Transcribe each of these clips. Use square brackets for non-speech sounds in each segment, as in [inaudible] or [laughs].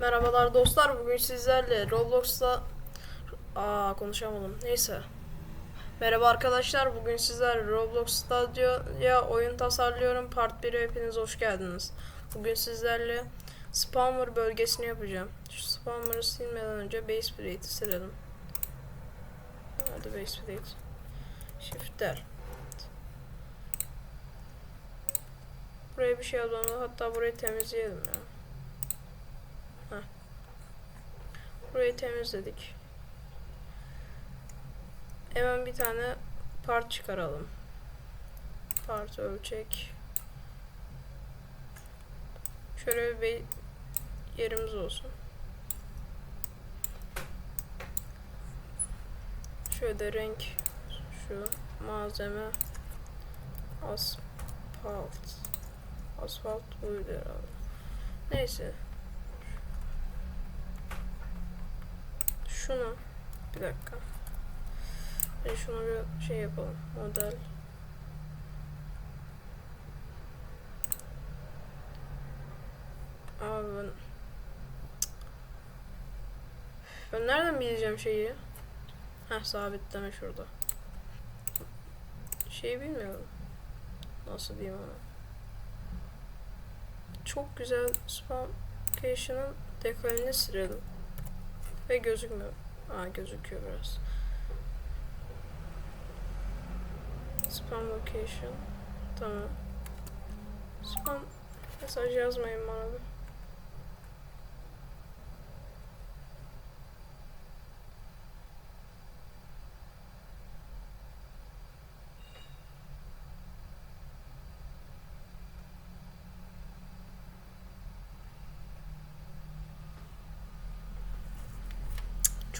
Merhabalar dostlar. Bugün sizlerle Roblox'ta Aa konuşamadım. Neyse. Merhaba arkadaşlar. Bugün sizlerle Roblox Stadio'ya oyun tasarlıyorum. Part 1'e hepiniz hoş geldiniz. Bugün sizlerle Spawner bölgesini yapacağım. Şu Spawner'ı silmeden önce Base Plate'i silelim. Hadi Base Plate. Shift del. Buraya bir şey yazmamız. Hatta burayı temizleyelim ya. Burayı temizledik. Hemen bir tane part çıkaralım. Part ölçek. Şöyle bir yerimiz olsun. Şöyle renk şu malzeme asfalt. Asfalt buydu herhalde. Neyse. Şunu bir dakika. E şunu bir şey yapalım. Model. Abi ben ben nereden bileceğim şeyi? Heh sabitleme şurada. Şeyi bilmiyorum. Nasıl diyeyim ona. Çok güzel spam location'ın dekalini silelim. Ve gözükmüyor. Aa gözüküyor biraz. Spam location. Tamam. Spam mesaj yazmayın bana bir.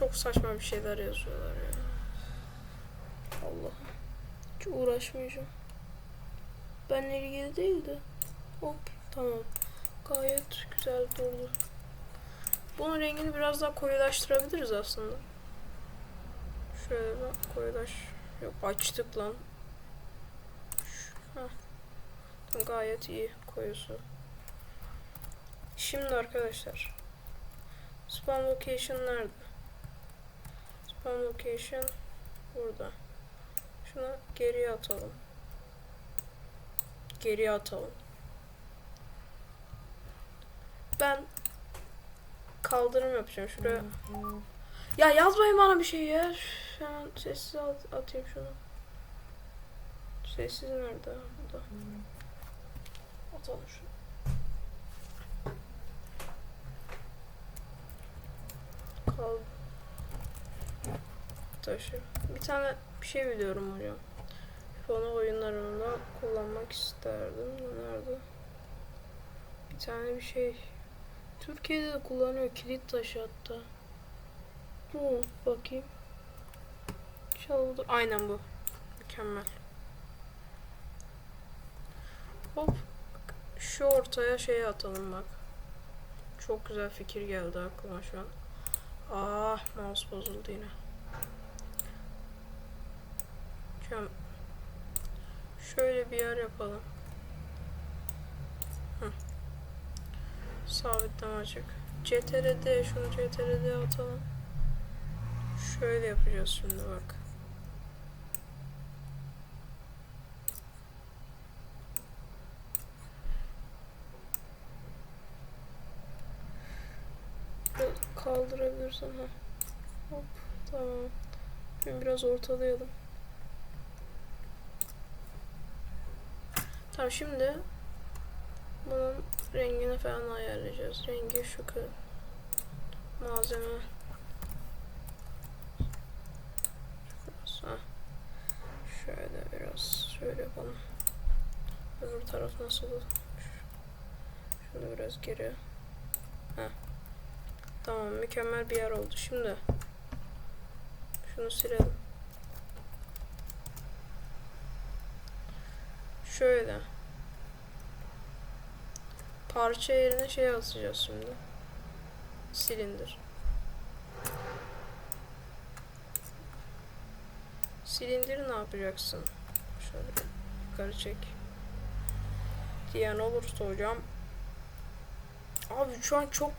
Çok saçma bir şeyler yazıyorlar ya. Allah. Hiç uğraşmayacağım. Benle ilgili değil de. Hop tamam. Gayet güzel durdu. Bunun rengini biraz daha koyulaştırabiliriz aslında. Şöyle bir koyulaş. Yok açtık lan. Heh. Gayet iyi koyusu. Şimdi arkadaşlar. Spawn location nerede? Spawn location burada. Şunu geriye atalım. Geriye atalım. Ben kaldırım yapacağım şuraya. Ya yazmayın bana bir şey ya. Hemen sessiz at- atayım şunu. Sessiz nerede? Burada. Atalım şunu. Kaldı. Taşı. Bir tane bir şey biliyorum hocam. Fonu oyunlarında kullanmak isterdim. Nerede? Bir tane bir şey. Türkiye'de de kullanıyor kilit taşı hatta. Bu bakayım. Çaldı. Aynen bu. Mükemmel. Hop. Şu ortaya şey atalım bak. Çok güzel fikir geldi aklıma şu an. Ah mouse bozuldu yine. An şöyle bir yer yapalım. Hı. Sabitleme açık. CTRD şunu CTRD atalım. Şöyle yapacağız şimdi bak. Biraz kaldırabilirsen ha. Hop tamam. Şimdi biraz ortalayalım. Tamam şimdi bunun rengini falan ayarlayacağız. Rengi şu kı malzeme. Şöyle biraz şöyle yapalım. Öbür taraf nasıl? Şunu biraz geri. Ha. Tamam mükemmel bir yer oldu. Şimdi şunu silelim. Şöyle. Parça yerine şey asacağız şimdi. Silindir. Silindiri ne yapacaksın? Şöyle yukarı çek. Diyen olursa hocam. Abi şu an çok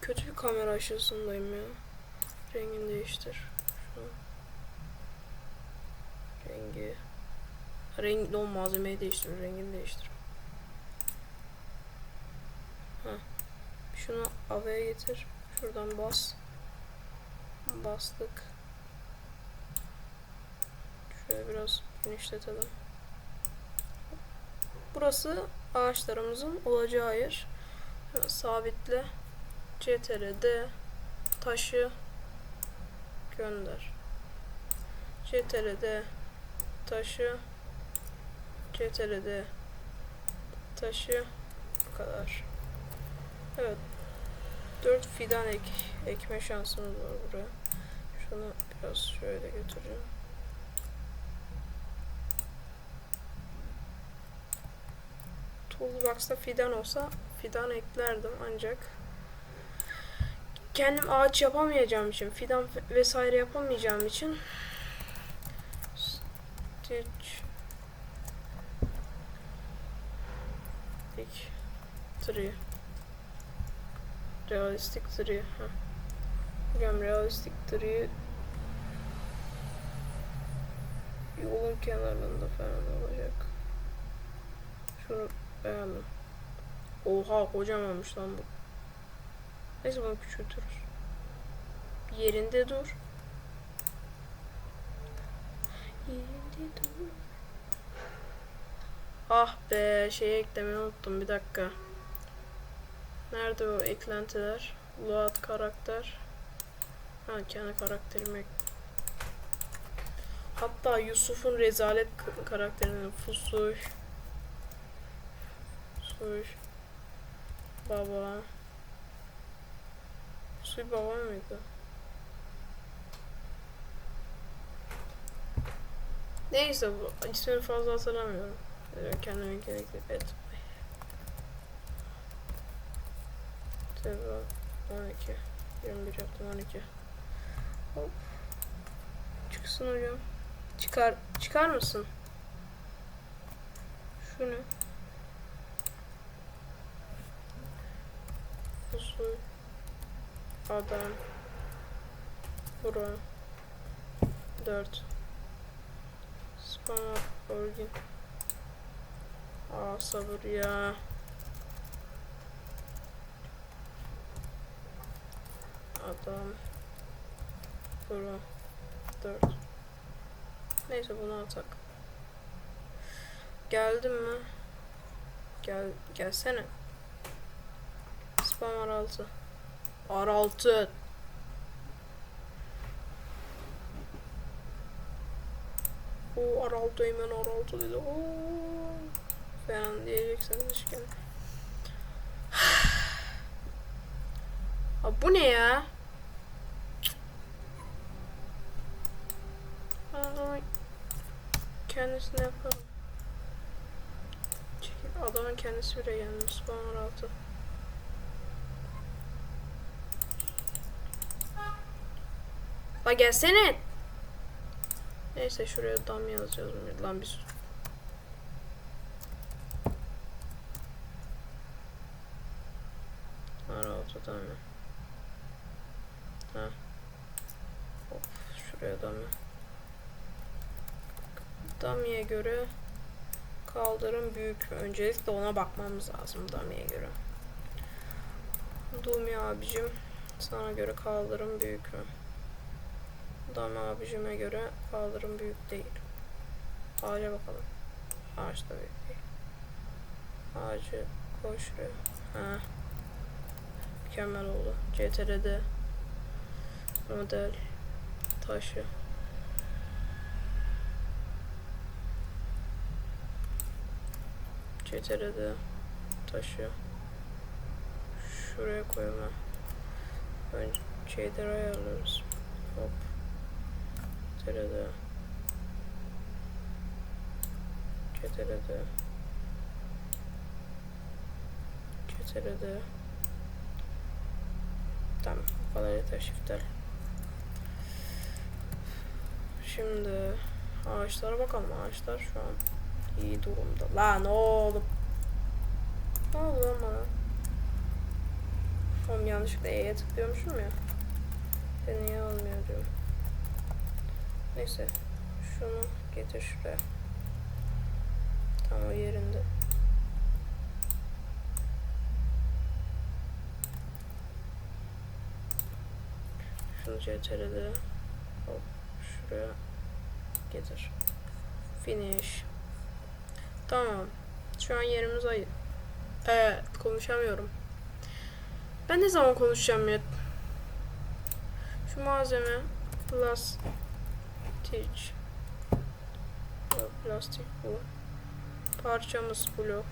kötü bir kamera aşısındayım ya. Rengini değiştir. Şu. Rengi. Renk, o malzemeyi değiştir. Rengini değiştir. Ha. Şunu havaya getir. Şuradan bas. Bastık. Şöyle biraz genişletelim. Burası ağaçlarımızın olacağı yer. Sabitle. CTRL'de taşı gönder. CTRL'de taşı CTRL'de taşı bu kadar. Evet. 4 fidan ek, ekme şansımız var buraya. Şunu biraz şöyle götüreceğim. Toolbox'ta fidan olsa fidan eklerdim ancak kendim ağaç yapamayacağım için fidan ve- vesaire yapamayacağım için stitch dik tree realistic tree ha. Hocam realistic tree yolun kenarında falan olacak. Şunu beğendim. Oha kocamanmış lan bu. Neyse bunu küçültürüz. Yerinde dur. Yerinde dur. Ah be şeyi eklemeyi unuttum bir dakika. Nerede o eklentiler? Load karakter. Ha kendi karakterimi Hatta Yusuf'un rezalet k- karakterini Fusuş Fusuş Baba Fusuş baba mıydı? Neyse bu ismini fazla hatırlamıyorum. Ee, Kendime gerekli et. Teva 12 21 yaptım 12 Hop. Çıksın hocam. Çıkar Çıkar mısın? Şunu. Usul Adam. Bura. 4 Spam Origin Aa sabır ya. Adam. Bura. 4 Neyse bunu atak Geldin mi? Gel gelsene. Spam R6 R6 Oo R6 hemen R6 dedi. Oo falan diyeceksiniz işte. Abi bu ne ya? Kendisini yapalım. Çekil adamın kendisi bile gelmiş. Bana altı. La gelsene. Neyse şuraya dam yazacağız. Lan bir sus. Oldu tamam. Ha. Of şuraya dam ya. Damiye göre kaldırım büyük? Öncelikle ona bakmamız lazım Damiye göre. Dumi abicim sana göre kaldırım büyük mü? Dami abicime göre kaldırım büyük değil. Ağaca bakalım. Ağaç da büyük değil. Ağacı şuraya. Ha. Mükemmel oldu. CTR'de model taşı. CTR'de taşı. Şuraya koyma. Önce şeyleri ayarlıyoruz. Hop. CTR'de. CTR'de. CTR'de. Tamam. Bu kadar yeter shiftler. Şimdi ağaçlara bakalım. Ağaçlar şu an iyi durumda. Lan oğlum. Ne oldu lan bana? Tamam yanlışlıkla E'ye tıklıyormuşum ya. Ben niye olmuyor diyorum. Neyse. Şunu getir şuraya. Tam o yerinde. Şunu CTRL'de hop şuraya getir. Finish. Tamam. Şu an yerimiz ayı. Evet, konuşamıyorum. Ben ne zaman konuşacağım ya? Şu malzeme plastik Yok, plastik bu. Parçamız blok.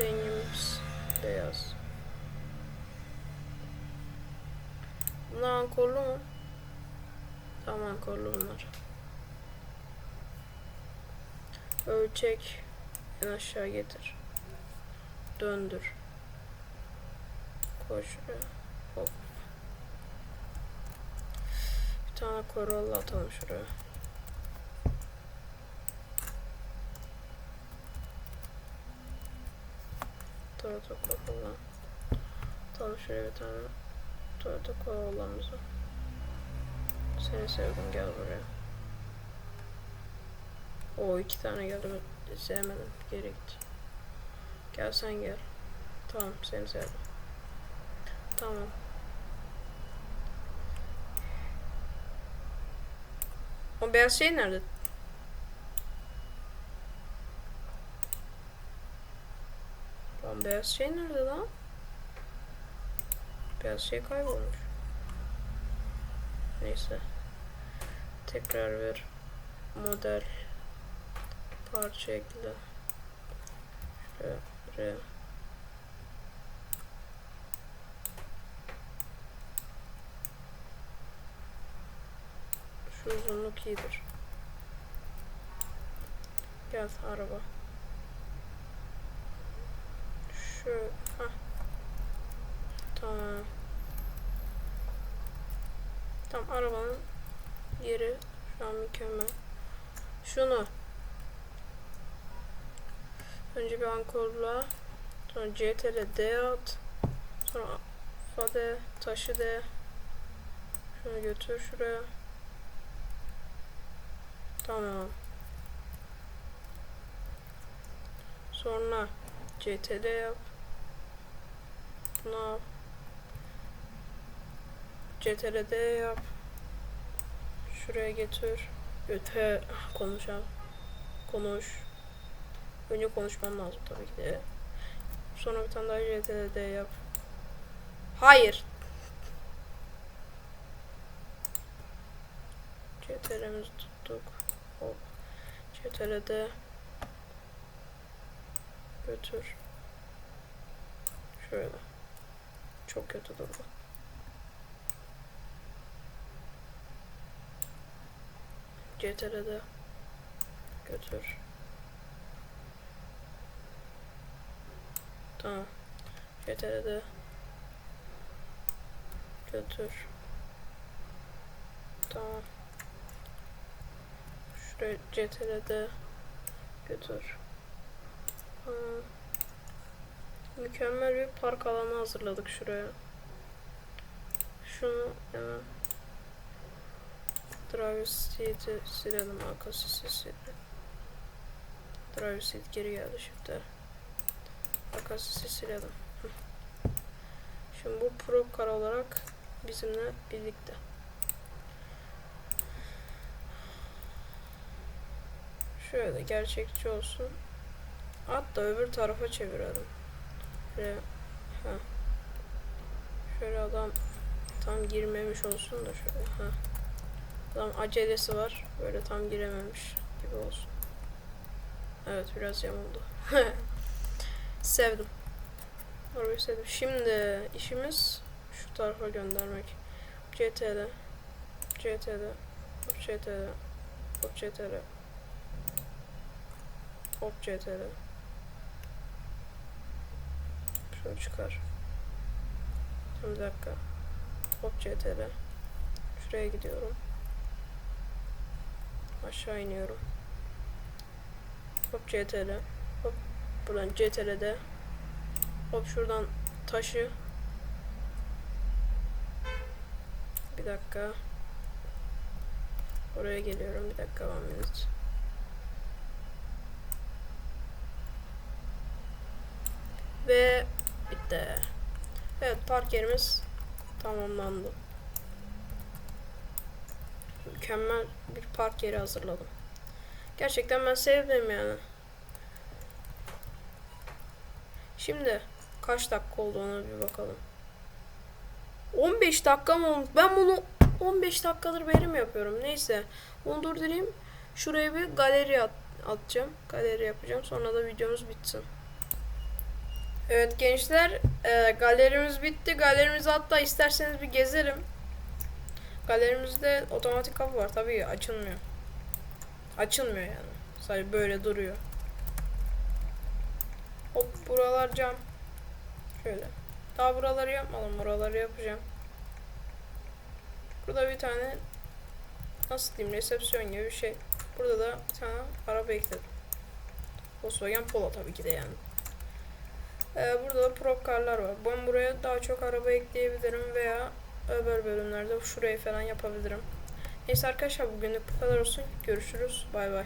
Rengimiz beyaz. Bunlar ankorlu mu? Tamam ankorlu bunlar. Ölçek en aşağı getir. Döndür. Şuraya. Hop. Bir tane Corolla atalım şuraya. Toyota Corolla. Atalım şuraya bir tane Toyota Corolla'mızı. Seni sevdim gel buraya. O iki tane geldi ben sevmedim. Geri git. Gel sen gel. Tamam seni sevdim. Tamam. O beyaz şey nerede? Lan beyaz şey nerede lan? Beyaz şey kaybolmuş. Neyse. Tekrar ver. Model. Parça ekle. Şuraya. Buraya. Şu uzunluk iyidir. Gel araba. Şu, ha. Tam arabanın yeri şu an mükemmel. Şunu. Önce bir ankorla. Sonra CTRL D at. Sonra fade taşı D. Şunu götür şuraya. Tamam. Sonra CTRL yap. Bunu al. CTRL'de yap. Şuraya getir. Götür. Konuşalım. Konuş. Önce konuşmam lazım tabii ki de. Sonra bir tane daha CTRL'de yap. Hayır. CTRL'imizi tuttuk. Hop. CTRL'de götür. Şöyle. Çok kötü durdu. CTRL'de götür. Tamam. CTRL'de götür. Tamam. Şuraya CTRL'de götür. Tamam. Mükemmel bir park alanı hazırladık şuraya. Şunu hemen Driver seat'i silelim. Arka sesi silelim. Driver seat geri geldi şimdi. Arka sesi silelim. Şimdi bu pro car olarak bizimle birlikte. Şöyle gerçekçi olsun. Hatta öbür tarafa çevirelim. Şöyle, ha. şöyle adam tam girmemiş olsun da şöyle. Ha. Adam acelesi var. Böyle tam girememiş gibi olsun. Evet biraz yamuldu. [laughs] Sevdim. Orayı sevdim. Şimdi işimiz şu tarafa göndermek. CTRL CTRL Hop CTRL Hop CTRL Hop CTRL Şunu çıkar. Bir dakika. Hop CTRL Şuraya gidiyorum aşağı iniyorum. Hop CTRL. Hop buradan CTRL'de. Hop şuradan taşı. Bir dakika. Oraya geliyorum. Bir dakika one minute. Ve bitti. Evet park yerimiz tamamlandı. Mükemmel bir park yeri hazırladım. Gerçekten ben sevdim yani. Şimdi kaç dakika oldu ona bir bakalım. 15 dakika mı olmuş? Ben bunu 15 dakikadır verim yapıyorum. Neyse. Onu durdurayım. Şuraya bir galeri at atacağım. Galeri yapacağım. Sonra da videomuz bitsin. Evet gençler. e, galerimiz bitti. Galerimizi hatta isterseniz bir gezerim. Galerimizde otomatik kapı var. Tabii açılmıyor. Açılmıyor yani. Sadece böyle duruyor. Hop buralar cam. Şöyle. Daha buraları yapmadım. Buraları yapacağım. Burada bir tane nasıl diyeyim resepsiyon gibi bir şey. Burada da bir tane araba ekledim. Volkswagen Polo tabii ki de yani. Ee, burada da prop car'lar var. Ben buraya daha çok araba ekleyebilirim veya öbür bölümlerde şurayı falan yapabilirim. Neyse arkadaşlar bugünlük bu kadar olsun. Görüşürüz. Bay bay.